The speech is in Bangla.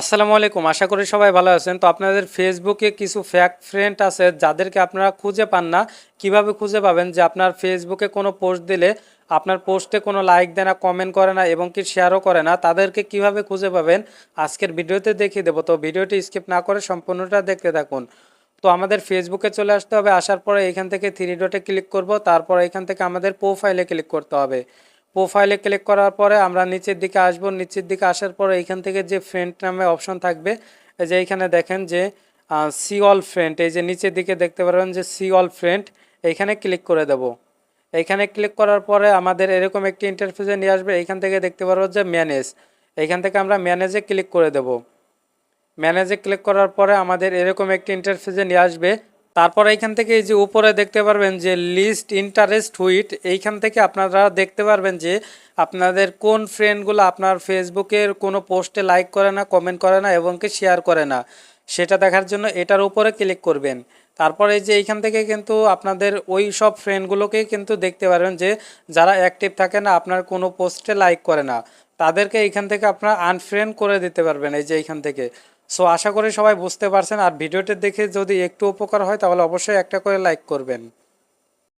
আসসালামু আলাইকুম, আশা করি সবাই ভালো আছেন। তো আপনাদের ফেসবুকে কিছু ফ্যাক ফ্রেন্ড আছে, যাদেরকে আপনারা খুঁজে পান না। কীভাবে খুঁজে পাবেন যে আপনার ফেসবুকে কোনো পোস্ট দিলে আপনার পোস্টে কোনো লাইক দেয় না কমেন্ট করে না এবং কি শেয়ারও করে না, তাদেরকে কীভাবে খুঁজে পাবেন আজকের ভিডিওতে দেখিয়ে দেবো। তো ভিডিওটি স্কিপ না করে সম্পূর্ণটা দেখতে থাকুন। তো আমাদের ফেসবুকে চলে আসতে হবে, আসার পরে এখান থেকে থ্রি ডটে ক্লিক করব, তারপর এখান থেকে আমাদের প্রোফাইলে ক্লিক করতে হবে। প্রোফাইলে ক্লিক করার পরে আমরা নিচের দিকে আসব। নিচের দিকে আসার পরে এখান থেকে যে ফ্রেন্ড নামে অপশন থাকবে যে এইখানে দেখেন যে সি অল ফ্রেন্ড এই যে নিচের দিকে দেখতে পারবেন যে সি অল ফ্রেন্ড এইখানে ক্লিক করে দেব। এইখানে ক্লিক করার পরে আমাদের এরকম একটি ইন্টারফেসে নিয়ে আসবে। এইখান থেকে দেখতে পারব যে ম্যানেজ এইখান থেকে আমরা ম্যানেজে ক্লিক করে দেব। ম্যানেজে ক্লিক করার পরে আমাদের এরকম একটি ইন্টারফেসে নিয়ে আসবে তারপর এইখান থেকে এই যে উপরে দেখতে পারবেন যে লিস্ট ইন্টারেস্ট হুইট এইখান থেকে আপনারা দেখতে পারবেন যে আপনাদের কোন ফ্রেন্ডগুলো আপনার ফেসবুকের কোনো পোস্টে লাইক করে না কমেন্ট করে না এবং কি শেয়ার করে না, সেটা দেখার জন্য এটার উপরে ক্লিক করবেন। তারপরে এই যে এইখান থেকে কিন্তু আপনাদের ওই সব ফ্রেন্ডগুলোকেই কিন্তু দেখতে পারবেন যে যারা অ্যাক্টিভ থাকে না, আপনার কোনো পোস্টে লাইক করে না, তাদেরকে এইখান থেকে আপনারা আনফ্রেন্ড করে দিতে পারবেন এই যে এইখান থেকে। সো আশা করি সবাই বুঝতে পারছেন। আর ভিডিওটি দেখে যদি একটু উপকার হয়, তাহলে অবশ্যই একটা করে লাইক করবেন।